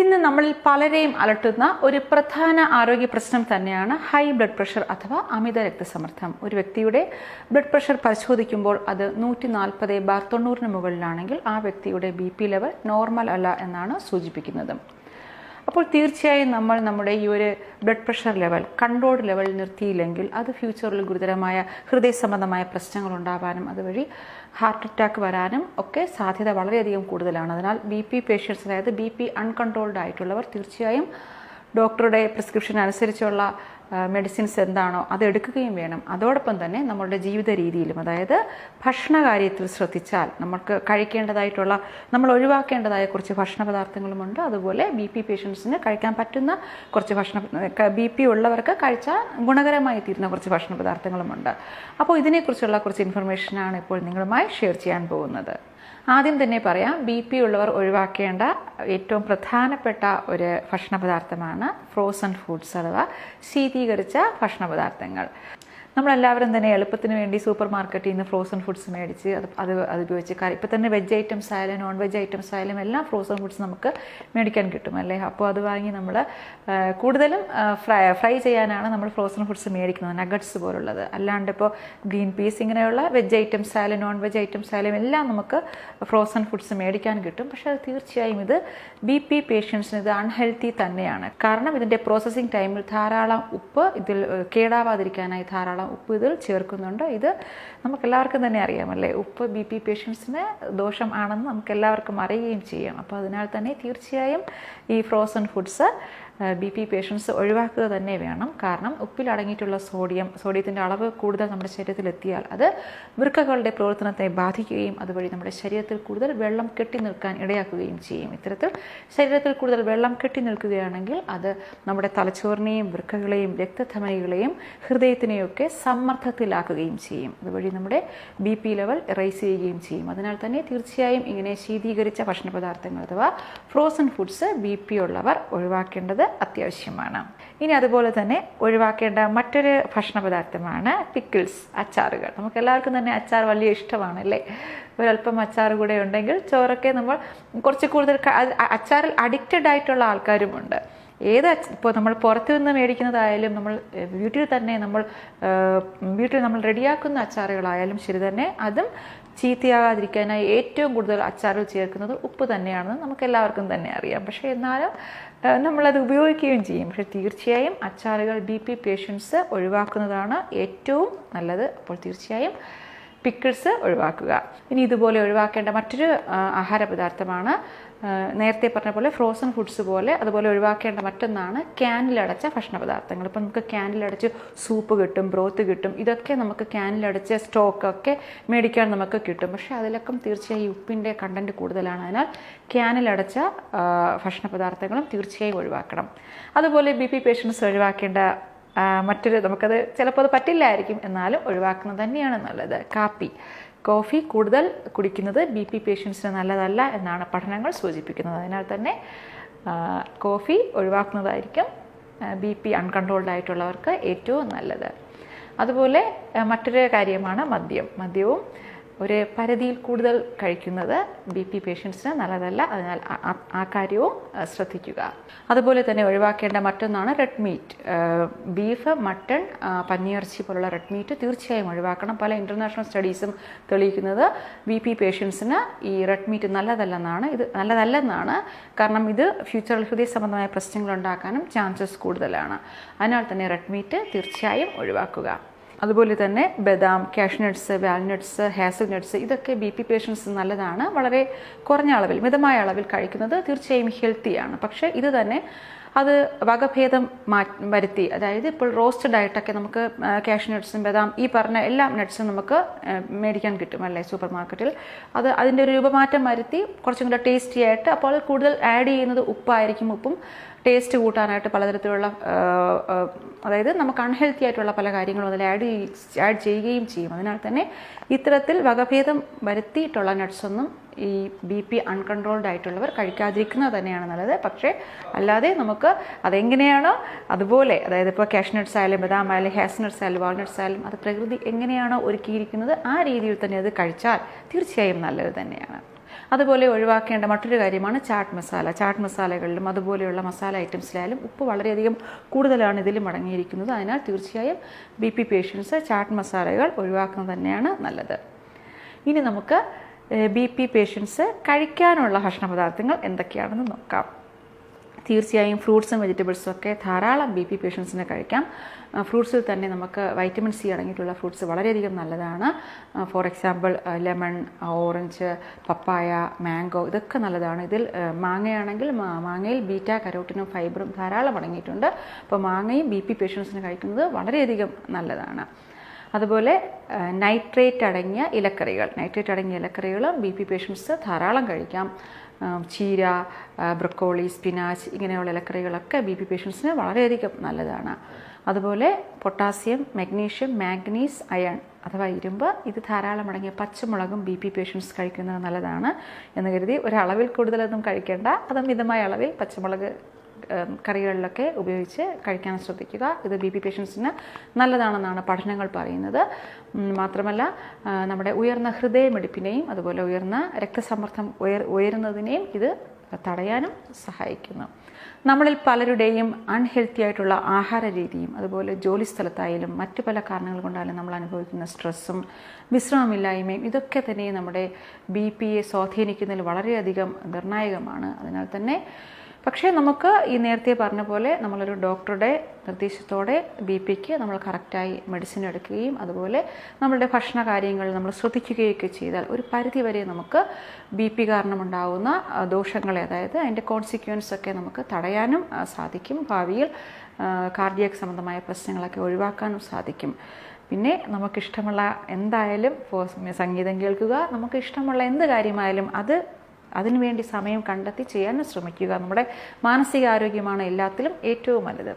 ഇന്ന് നമ്മളിൽ പലരെയും അലട്ടുന്ന ഒരു പ്രധാന ആരോഗ്യ പ്രശ്നം തന്നെയാണ് ഹൈ ബ്ലഡ് പ്രഷർ അഥവാ അമിത രക്തസമ്മർദ്ദം. ഒരു വ്യക്തിയുടെ ബ്ലഡ് പ്രഷർ പരിശോധിക്കുമ്പോൾ അത് നൂറ്റി നാൽപ്പത് ബാർ തൊണ്ണൂറിന് മുകളിലാണെങ്കിൽ ആ വ്യക്തിയുടെ ബി പി ലെവൽ നോർമൽ അല്ല എന്നാണ് സൂചിപ്പിക്കുന്നത്. അപ്പോൾ തീർച്ചയായും നമ്മൾ നമ്മുടെ ഈ ഒരു blood pressure level controlled level നിർത്തിയില്ലെങ്കിൽ അത് ഫ്യൂച്ചറിൽ ഗുരുതരമായ ഹൃദയ സംബന്ധമായ പ്രശ്നങ്ങൾ ഉണ്ടാവാനും അതുവഴി ഹാർട്ട് അറ്റാക്ക് വരാനും ഒക്കെ സാധ്യത വളരെയധികം കൂടുതലാണ്. അതിനാൽ ബി പി പേഷ്യൻസ് അതായത് ബി പി അൺകൺട്രോൾഡ് ആയിട്ടുള്ളവർ തീർച്ചയായും ഡോക്ടറുടെ പ്രിസ്ക്രിപ്ഷൻ അനുസരിച്ചുള്ള മെഡിസിൻസ് എന്താണോ അത് എടുക്കുകയും വേണം. അതോടൊപ്പം തന്നെ നമ്മളുടെ ജീവിത രീതിയിലും അതായത് ഭക്ഷണ കാര്യത്തിൽ ശ്രദ്ധിച്ചാൽ നമുക്ക് കഴിക്കേണ്ടതായിട്ടുള്ള നമ്മൾ ഒഴിവാക്കേണ്ടതായ കുറച്ച് ഭക്ഷണ പദാർത്ഥങ്ങളുമുണ്ട് അതുപോലെ ബി പി പേഷ്യൻസിന് കഴിക്കാൻ പറ്റുന്ന കുറച്ച് ഭക്ഷണ ബി പി ഉള്ളവർക്ക് കഴിച്ചാൽ ഗുണകരമായി തീരുന്ന കുറച്ച് ഭക്ഷണ പദാർത്ഥങ്ങളുമുണ്ട് അപ്പോൾ ഇതിനെക്കുറിച്ചുള്ള കുറച്ച് ഇൻഫർമേഷനാണ് ഇപ്പോൾ നിങ്ങളുമായി ഷെയർ ചെയ്യാൻ പോകുന്നത്. ആദ്യം തന്നെ പറയാം ബി പി ഉള്ളവർ ഒഴിവാക്കേണ്ട ഏറ്റവും പ്രധാനപ്പെട്ട ഒരു ഭക്ഷണ പദാർത്ഥമാണ് ഫ്രോസൺ ഫുഡ്സ് അഥവാ ശീതീകരിച്ച ഭക്ഷണ പദാർത്ഥങ്ങൾ നമ്മളെല്ലാവരും തന്നെ എളുപ്പത്തിന് വേണ്ടി സൂപ്പർ മാർക്കറ്റിൽ നിന്ന് ഫ്രോസൺ ഫുഡ്സ് മേടിച്ച് അത് അത് അത് ഉപയോഗിച്ച് കാര്യം ഇപ്പം തന്നെ വെജ് ഐറ്റംസ് ആയാലും നോൺ വെജ് ഐറ്റംസ് ആയാലും എല്ലാം ഫ്രോസൺ ഫുഡ്സ് നമുക്ക് മേടിക്കാൻ കിട്ടും അല്ലേ? അപ്പോൾ അത് വാങ്ങി നമ്മൾ കൂടുതലും ഫ്രൈ ഫ്രൈ ചെയ്യാനാണ് നമ്മൾ ഫ്രോസൺ ഫുഡ്സ് മേടിക്കുന്നത് നഗറ്റ്സ് പോലുള്ളത്. അല്ലാണ്ട് ഇപ്പോൾ ഗ്രീൻ പീസ് ഇങ്ങനെയുള്ള വെജ് ഐറ്റംസ് ആയാലും നോൺ വെജ് ഐറ്റംസ് ആയാലും എല്ലാം നമുക്ക് ഫ്രോസൺ ഫുഡ്സ് മേടിക്കാൻ കിട്ടും. പക്ഷേ അത് തീർച്ചയായും ഇത് ബി പി പേഷ്യൻസിന് ഇത് അൺഹെൽത്തി തന്നെയാണ്. കാരണം ഇതിന്റെ പ്രോസസ്സിംഗ് ടൈമിൽ ധാരാളം ഉപ്പ് ഇതിൽ കേടാവാതിരിക്കാനായി ധാരാളം ഉപ്പ് ഇതിൽ ചേർക്കുന്നുണ്ട്. ഇത് നമുക്കെല്ലാവർക്കും തന്നെ അറിയാമല്ലേ? ഉപ്പ് ബി പി പേഷ്യൻസിന് ദോഷം ആണെന്ന് നമുക്ക് എല്ലാവർക്കും അറിയുകയും ചെയ്യാം അപ്പോൾ അതിനാൽ തന്നെ തീർച്ചയായും ഈ frozen foods B P patients ഒഴിവാക്കുക തന്നെ വേണം. കാരണം ഉപ്പിൽ അടങ്ങിയിട്ടുള്ള സോഡിയം സോഡിയത്തിന്റെ അളവ് കൂടുതൽ നമ്മുടെ ശരീരത്തിൽ എത്തിയാൽ അത് വൃക്കകളുടെ പ്രവർത്തനത്തെ ബാധിക്കുകയും അതുവഴി നമ്മുടെ ശരീരത്തിൽ കൂടുതൽ വെള്ളം കെട്ടി നിൽക്കാൻ ഇടയാക്കുകയും ചെയ്യും. ഇത്തരത്തിൽ ശരീരത്തിൽ കൂടുതൽ വെള്ളം കെട്ടി നിൽക്കുകയാണെങ്കിൽ അത് നമ്മുടെ തലച്ചോറിനെയും വൃക്കകളെയും രക്തധമനികളെയും ഹൃദയത്തിനെയൊക്കെ സമ്മർദ്ദത്തിലാക്കുകയും ചെയ്യും. അതുവഴി നമ്മുടെ ബി പി ലെവൽ റൈസ് ചെയ്യുകയും ചെയ്യും. അതിനാൽ തന്നെ തീർച്ചയായും ഇങ്ങനെ ശീതീകരിച്ച ഭക്ഷണ പദാർത്ഥങ്ങൾ അഥവാ ഫ്രോസൺ ഫുഡ്സ് ബി പി ഉള്ളവർ ഒഴിവാക്കേണ്ടത് അത്യാവശ്യമാണ്. ഇനി അതുപോലെ തന്നെ ഒഴിവാക്കേണ്ട മറ്റൊരു ഭക്ഷണ പദാർത്ഥമാണ് പിക്കിൾസ് അച്ചാറുകൾ. നമുക്ക് എല്ലാവർക്കും തന്നെ അച്ചാർ വലിയ ഇഷ്ടമാണ് അല്ലേ ഒരല്പം അച്ചാർ കൂടെ ഉണ്ടെങ്കിൽ ചോറൊക്കെ നമ്മൾ കുറച്ച് കൂടുതൽ അച്ചാറിൽ അഡിക്റ്റഡ് ആയിട്ടുള്ള ആൾക്കാരുമുണ്ട്. ഏത് ഇപ്പോൾ നമ്മൾ പുറത്തു നിന്ന് മേടിക്കുന്നതായാലും നമ്മൾ വീട്ടിൽ തന്നെ നമ്മൾ വീട്ടിൽ നമ്മൾ റെഡിയാക്കുന്ന അച്ചാറുകളായാലും ശരി തന്നെ അതും ചീത്തയാകാതിരിക്കാനായി ഏറ്റവും കൂടുതൽ അച്ചാറുകൾ ചേർക്കുന്നത് ഉപ്പ് തന്നെയാണെന്ന് നമുക്ക് എല്ലാവർക്കും തന്നെ അറിയാം. പക്ഷേ എന്നാലും നമ്മളത് ഉപയോഗിക്കുകയും ചെയ്യും. പക്ഷേ തീർച്ചയായും അച്ചാറുകൾ ബി പി പേഷ്യൻസ് ഒഴിവാക്കുന്നതാണ് ഏറ്റവും നല്ലത്. അപ്പോൾ തീർച്ചയായും പിക്കിൾസ് ഒഴിവാക്കുക. ഇനി ഇതുപോലെ ഒഴിവാക്കേണ്ട മറ്റൊരു ആഹാര പദാർത്ഥമാണ് നേരത്തെ പറഞ്ഞ പോലെ ഫ്രോസൺ ഫുഡ്സ് പോലെ അതുപോലെ ഒഴിവാക്കേണ്ട മറ്റൊന്നാണ് ക്യാനിലടച്ച ഭക്ഷണ പദാർത്ഥങ്ങൾ ഇപ്പം നമുക്ക് ക്യാനിലടച്ച് സൂപ്പ് കിട്ടും ബ്രോത്ത് കിട്ടും ഇതൊക്കെ നമുക്ക് ക്യാനിലടച്ച സ്റ്റോക്കൊക്കെ മേടിക്കാൻ നമുക്ക് കിട്ടും. പക്ഷേ അതിലൊക്കെ തീർച്ചയായും ഉപ്പിന്റെ കണ്ടന്റ് കൂടുതലാണ്. അതിനാൽ ക്യാനിലടച്ച ഭക്ഷണ പദാർത്ഥങ്ങളും തീർച്ചയായും ഒഴിവാക്കണം. അതുപോലെ ബി പി പേഷ്യൻസ് ഒഴിവാക്കേണ്ട മറ്റൊരു നമുക്കത് ചിലപ്പോൾ അത് പറ്റില്ലായിരിക്കും. എന്നാലും ഒഴിവാക്കുന്നത് തന്നെയാണ് നല്ലത്. കാപ്പി. കോഫി കൂടുതൽ കുടിക്കുന്നത് ബി പി പേഷ്യൻസിന് നല്ലതല്ല എന്നാണ് പഠനങ്ങൾ സൂചിപ്പിക്കുന്നത്. അതിനാൽ തന്നെ കോഫി ഒഴിവാക്കുന്നതായിരിക്കും ബി പി അൺകൺട്രോൾഡ് ആയിട്ടുള്ളവർക്ക് ഏറ്റവും നല്ലത്. അതുപോലെ മറ്റൊരു കാര്യമാണ് മദ്യം. മദ്യവും ഒരു പരിധിയിൽ കൂടുതൽ കഴിക്കുന്നത് ബി പി പേഷ്യൻസിന് നല്ലതല്ല. അതിനാൽ ആ കാര്യവും ശ്രദ്ധിക്കുക. അതുപോലെ തന്നെ ഒഴിവാക്കേണ്ട മറ്റൊന്നാണ് റെഡ് മീറ്റ്. ബീഫ് മട്ടൺ പന്നിയിറച്ചി പോലുള്ള റെഡ് മീറ്റ് തീർച്ചയായും ഒഴിവാക്കണം. പല ഇന്റർനാഷണൽ സ്റ്റഡീസും തെളിയിക്കുന്നത് ബി പി പേഷ്യൻസിന് ഈ റെഡ് മീറ്റ് നല്ലതല്ലെന്നാണ്. ഇത് നല്ലതല്ലെന്നാണ്. കാരണം ഇത് ഫ്യൂച്ചറിൽ ഹൃദയ സംബന്ധമായ പ്രശ്നങ്ങൾ ഉണ്ടാക്കാനും ചാൻസസ് കൂടുതലാണ്. അതിനാൽ തന്നെ റെഡ് മീറ്റ് തീർച്ചയായും ഒഴിവാക്കുക. അതുപോലെ തന്നെ ബദാം കാഷ്നട്ട്സ് വാൽനട്ട്സ് ഹാസൽ നട്ട്സ് ഇതൊക്കെ ബി പി പേഷ്യൻസ് നല്ലതാണ്. വളരെ കുറഞ്ഞ അളവിൽ മിതമായ അളവിൽ കഴിക്കുന്നത് തീർച്ചയായും ഹെൽത്തിയാണ്. പക്ഷേ ഇത് തന്നെ അത് വകഭേദം മാ വരുത്തി. അതായത് ഇപ്പോൾ റോസ്റ്റഡ് ആയിട്ടൊക്കെ നമുക്ക് കാഷ്യൂ നട്ട്സും ബദാം ഈ പറഞ്ഞ എല്ലാ നട്ട്സും നമുക്ക് മേടിക്കാൻ കിട്ടും അല്ലേ സൂപ്പർ മാർക്കറ്റിൽ അത് അതിന്റെ ഒരു രൂപമാറ്റം വരുത്തി കുറച്ചും കൂടെ ടേസ്റ്റി ആയിട്ട് അപ്പോൾ കൂടുതൽ ആഡ് ചെയ്യുന്നത് ഉപ്പായിരിക്കും ഉപ്പും. ടേസ്റ്റ് കൂട്ടാനായിട്ട് പലതരത്തിലുള്ള അതായത് നമുക്ക് അൺഹെൽത്തി ആയിട്ടുള്ള പല കാര്യങ്ങളും അതിൽ ആഡ് ആഡ് ചെയ്യുകയും ചെയ്യും. അതിനാൽ തന്നെ ഇത്തരത്തിൽ വകഭേദം വരുത്തിയിട്ടുള്ള നട്ട്സൊന്നും ഈ ബി പി അൺകൺട്രോൾഡ് ആയിട്ടുള്ളവർ കഴിക്കാതിരിക്കുന്നത് തന്നെയാണ് നല്ലത്. പക്ഷേ അല്ലാതെ നമുക്ക് അതെങ്ങനെയാണോ അതുപോലെ അതായത് ഇപ്പോൾ കാഷ്നട്ട്സ് ആയാലും ബദാം ആയാലും ഹാസ്നട്ട്സ് ആയാലും വാൾനട്ട്സ് ആയാലും അത് പ്രകൃതി എങ്ങനെയാണോ ഒരുക്കിയിരിക്കുന്നത് ആ രീതിയിൽ തന്നെ അത് കഴിച്ചാൽ തീർച്ചയായും നല്ലത് തന്നെയാണ്. അതുപോലെ ഒഴിവാക്കേണ്ട മറ്റൊരു കാര്യമാണ് ചാട്ട് മസാല. ചാട്ട് മസാലകളിലും അതുപോലെയുള്ള മസാല ഐറ്റംസിലായാലും ഉപ്പ് വളരെയധികം കൂടുതലാണ് ഇതിലും അടങ്ങിയിരിക്കുന്നത്. അതിനാൽ തീർച്ചയായും ബി പി പേഷ്യൻസ് ചാട്ട് മസാലകൾ ഒഴിവാക്കുന്നത് തന്നെയാണ് നല്ലത്. ഇനി നമുക്ക് ബി പി പേഷ്യൻസ് കഴിക്കാനുള്ള ഭക്ഷണ പദാർത്ഥങ്ങൾ എന്തൊക്കെയാണെന്ന് നോക്കാം. തീർച്ചയായും ഫ്രൂട്ട്സും വെജിറ്റബിൾസും ഒക്കെ ധാരാളം ബി പി പേഷ്യൻസിന് കഴിക്കാം. ഫ്രൂട്ട്സിൽ തന്നെ നമുക്ക് വൈറ്റമിൻ സി അടങ്ങിയിട്ടുള്ള ഫ്രൂട്ട്സ് വളരെയധികം നല്ലതാണ്. For example lemon orange papaya mango ഇതൊക്കെ നല്ലതാണ്. ഇതിൽ മാങ്ങയാണെങ്കിൽ മാങ്ങയിൽ ബീറ്റ കരോട്ടിനും ഫൈബറും ധാരാളം അടങ്ങിയിട്ടുണ്ട്. അപ്പോൾ മാങ്ങയും ബി പി പേഷ്യൻസിന് കഴിക്കുന്നത് വളരെയധികം നല്ലതാണ്. അതുപോലെ നൈട്രേറ്റ് അടങ്ങിയ ഇലക്കറികൾ. നൈട്രേറ്റ് അടങ്ങിയ ഇലക്കറികൾ ബി പി പേഷ്യൻസ് ധാരാളം കഴിക്കാം. ചീര ബ്രക്കോളി സ്പിനാച്ച് ഇങ്ങനെയുള്ള ഇലക്കറികളൊക്കെ ബി പി പേഷ്യൻസിന് വളരെയധികം നല്ലതാണ്. അതുപോലെ പൊട്ടാസ്യം മഗ്നീഷ്യം മാഗ്നീസ് അയൺ അഥവാ ഇരുമ്പ് ഇത് ധാരാളം അടങ്ങിയ പച്ചമുളകും ബി പി പേഷ്യൻസ് കഴിക്കുന്നത് നല്ലതാണ് എന്ന് കരുതി ഒരളവിൽ കൂടുതലൊന്നും കഴിക്കേണ്ട അത് മിതമായ അളവിൽ പച്ചമുളക് കറികളിലൊക്കെ ഉപയോഗിച്ച് കഴിക്കാൻ ശ്രദ്ധിക്കുക. ഇത് ബി പി പേഷ്യൻസിന് നല്ലതാണെന്നാണ് പഠനങ്ങൾ പറയുന്നത്. മാത്രമല്ല നമ്മുടെ ഉയർന്ന ഹൃദയമിടിപ്പിനെയും അതുപോലെ ഉയർന്ന രക്തസമ്മർദ്ദം ഉയർ ഉയരുന്നതിനെയും ഇത് തടയാനും സഹായിക്കുന്നു. നമ്മളിൽ പലരുടെയും അൺഹെൽത്തി ആയിട്ടുള്ള ആഹാര രീതിയും അതുപോലെ ജോലി സ്ഥലത്തായാലും മറ്റു പല കാരണങ്ങൾ കൊണ്ടായാലും നമ്മൾ അനുഭവിക്കുന്ന സ്ട്രെസ്സും വിശ്രമമില്ലായ്മയും ഇതൊക്കെ തന്നെ നമ്മുടെ ബി പിയെ സ്വാധീനിക്കുന്നതിൽ വളരെയധികം നിർണായകമാണ്. അതിനാൽ തന്നെ പക്ഷേ നമുക്ക് ഈ നേരത്തെ പറഞ്ഞ പോലെ നമ്മളൊരു ഡോക്ടറുടെ നിർദ്ദേശത്തോടെ ബി പിക്ക് നമ്മൾ കറക്റ്റായി മെഡിസിൻ എടുക്കുകയും അതുപോലെ നമ്മളുടെ ഭക്ഷണ കാര്യങ്ങൾ നമ്മൾ ശ്രദ്ധിക്കുകയൊക്കെ ചെയ്താൽ ഒരു പരിധി വരെ നമുക്ക് ബി പി കാരണമുണ്ടാകുന്ന ദോഷങ്ങളെ അതായത് അതിന്റെ കോൺസിക്വൻസ് ഒക്കെ നമുക്ക് തടയാനും സാധിക്കും. ഭാവിയിൽ കാർഡിയക് സംബന്ധമായ പ്രശ്നങ്ങളൊക്കെ ഒഴിവാക്കാനും സാധിക്കും. പിന്നെ നമുക്കിഷ്ടമുള്ള എന്തായാലും സംഗീതം കേൾക്കുക. നമുക്ക് ഇഷ്ടമുള്ള എന്ത് കാര്യമായാലും അത് അതിനുവേണ്ടി സമയം കണ്ടെത്തി ചെയ്യാൻ ശ്രമിക്കുക. നമ്മുടെ മാനസികാരോഗ്യമാണ് എല്ലാത്തിലും ഏറ്റവും വലുത്.